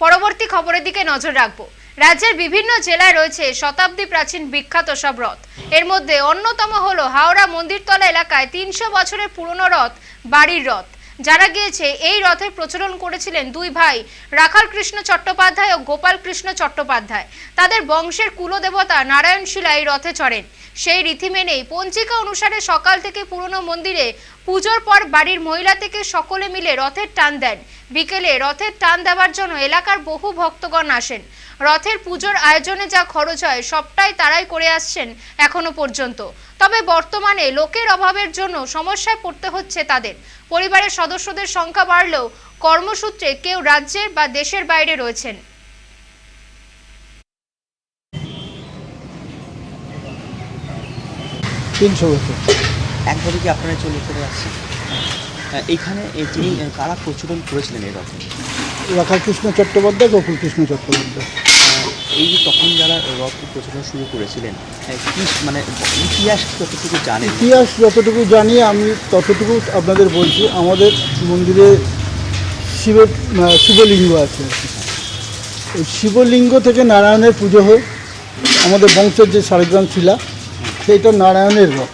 পরবর্তী খবরের দিকে নজর রাখব। রাজ্যের বিভিন্ন জেলায় রয়েছে শতাব্দী প্রাচীন বিখ্যাত সব রথ। এর মধ্যে অন্যতম হলো হাওড়া মন্দিরতলা এলাকায় তিনশো বছরের পুরনো রথ, বাড়ির রথ। যারা গিয়েছে, এই রথের প্রচলন করেছিলেন দুই ভাই, রাখাল কৃষ্ণ চট্টোপাধ্যায় ও গোপাল কৃষ্ণ চট্টোপাধ্যায়। তাদের বংশের কুলদেবতা নারায়ণ শিলা এই রথে চড়েন। সেই রীতি মেনেই পঞ্জিকা অনুসারে সকাল থেকে পুরনো মন্দিরে পুজোর পর বাড়ির মহিলা থেকে সকলে মিলে রথের টান দেন। বিকেলে রথের টান দেওয়ার জন্য এলাকার বহু ভক্তগণ আসেন। রথের পুজোর আয়োজনে যা খরচ হয়, সবটাই তারাই করে আসছেন এখনও পর্যন্ত। তবে বর্তমানে লোকের অভাবের জন্য সমস্যায় পড়তে হচ্ছে তাদের। পরিবারের সদস্যদের সংখ্যা বাড়লেও কর্মসূত্রে কেউ রাজ্যের বা দেশের বাইরে রয়েছেন। তিনশো বছর। কি আপনারা চলে চলে আসছেন? আহ, এইখানে এ, কারা প্রচলন করেছিলেন এই রথে? রাধাকৃষ্ণ চট্টোপাধ্যায় গোকুল কৃষ্ণ চট্টোপাধ্যায় এই যে তখন যারা রথ প্রচলন শুরু করেছিলেন কি মানে ইতিহাস যতটুকু জানেন? ইতিহাস যতটুকু জানি আমি ততটুকু আপনাদের বলছি আমাদের মন্দিরে শিবের শিবলিঙ্গ আছে। ওই শিবলিঙ্গ থেকে নারায়ণের পুজো হয়। আমাদের বংশের যে শালিগ্রাম শিলা সেইটা নারায়ণের রথ।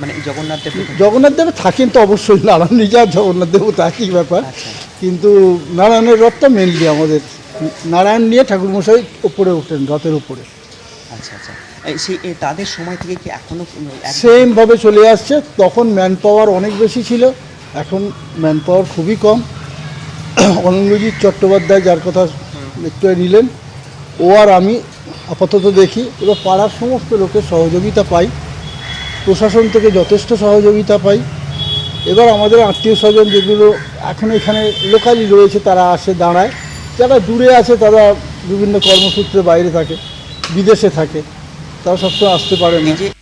মানে জগন্নাথ দেব জগন্নাথ দেব থাকেন তো অবশ্যই নারায়ণ নিজা জগন্নাথ দেব একই ব্যাপার। আচ্ছা। কিন্তু নারায়ণের রথটা মেনলি আমাদের নারায়ণ নিয়ে ঠাকুরমশাই উপরে ওঠেন রথের উপরে। আচ্ছা আচ্ছা। এই সেই তাদের সময় থেকে কি এখনও সেমভাবে চলে আসছে। তখন ম্যান পাওয়ার অনেক বেশি ছিল এখন ম্যান পাওয়ার খুবই কম। অনঙ্গজিৎ চট্টোপাধ্যায় যার কথা একটু নিলেন ও আর আমি আপাতত দেখি। এবার পাড়ার সমস্ত লোকের সহযোগিতা পাই। প্রশাসন থেকে যথেষ্ট সহযোগিতা পাই। এবার আমাদের আত্মীয় স্বজন যেগুলো এখন এখানে লোকালি রয়েছে, তারা আসে দাঁড়ায়। যারা দূরে আছে, তারা বিভিন্ন কর্মসূত্রে বাইরে থাকে, বিদেশে থাকে। তারা সবসময় আসতে পারে না।